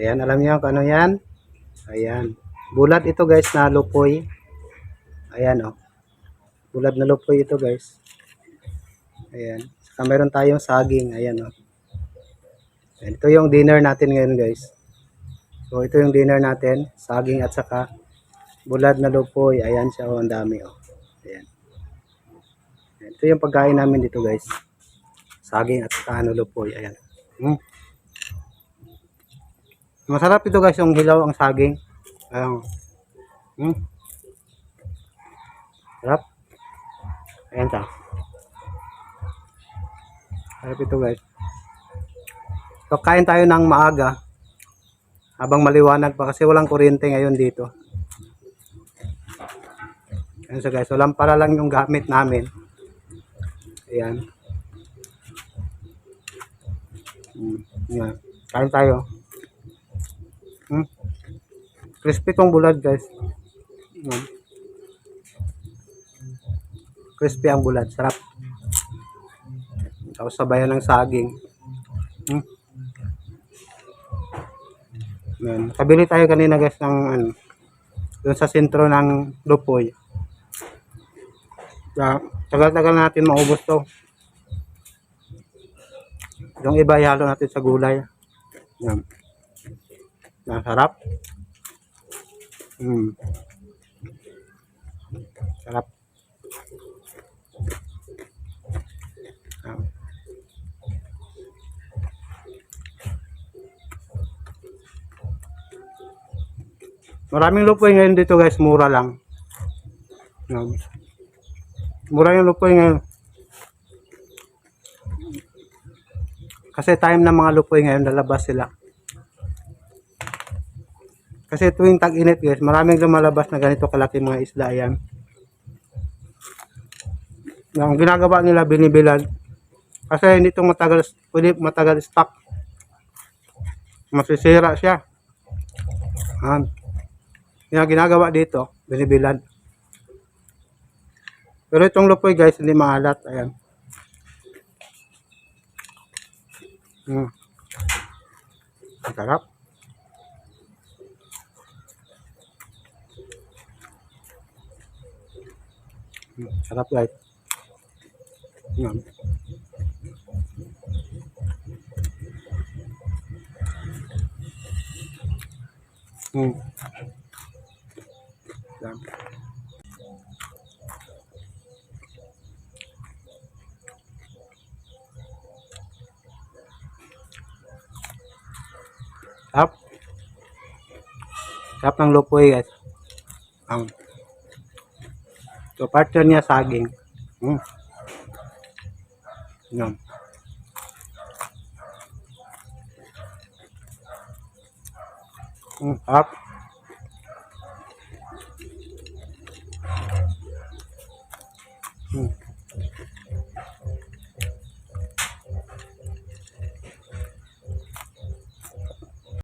Ayan, alam niyo kung ano yan? Ayan. Bulat ito guys na lupoy. Ayan oh. Bulat na lupoy ito guys. Ayan. Saka meron tayong saging. Ayan oh. Ito yung dinner natin ngayon guys. So ito yung dinner natin. Saging at saka bulad na lupoy. Ayan siya oh. Ang dami oh. Ayan. Ayan. Ito yung pagkain namin dito guys. Saging at saka ano lupoy. Ayan. Hmm. Masarap ito guys yung hilaw ang saging. Ayan. Hmm. Sarap. Ayan siya. Sarap ito guys. So kain tayo ng maaga. Habang maliwanag pa kasi walang kuryente ngayon dito. Ayan siya guys. So lampara lang yung gamit namin. Ayan. Hmm. Ayan. Kain tayo. Hmm. Crispy tong bulad guys. Hmm. Crispy ang bulad. Sarap. Tapos sabayan ng saging. Hmm. Yan. Kabili tayo kanina guys ng ano, doon sa sentro ng Lupoy. Tagal-tagal natin maubos to. Yung iba ihalo natin sa gulay. Yan. Masarap. Mm. Sarap. Yan. Maraming lupoy ngayon dito guys, mura lang. Mura yung lupoy ngayon. Kasi time ng mga lupoy ngayon, lalabas sila. Kasi tuwing tag-init guys, maraming lumalabas na ganito kalaki mga isda yan. Ang ginagawa nila binibilad. Kasi hindi ito matagal, pwede matagal stock. Masisira siya. Yan. Ang ginagawa dito, binibilad. Pero itong lupoy guys, hindi maalat. Ayan. Hmm. Ang sarap. Sarap guys. Yan. Hmm. Yan. Sarap. Sarap ng lupoy guys. Ang So partner niya saging. Hmm. Yan. Hmm, sarap. Hmm.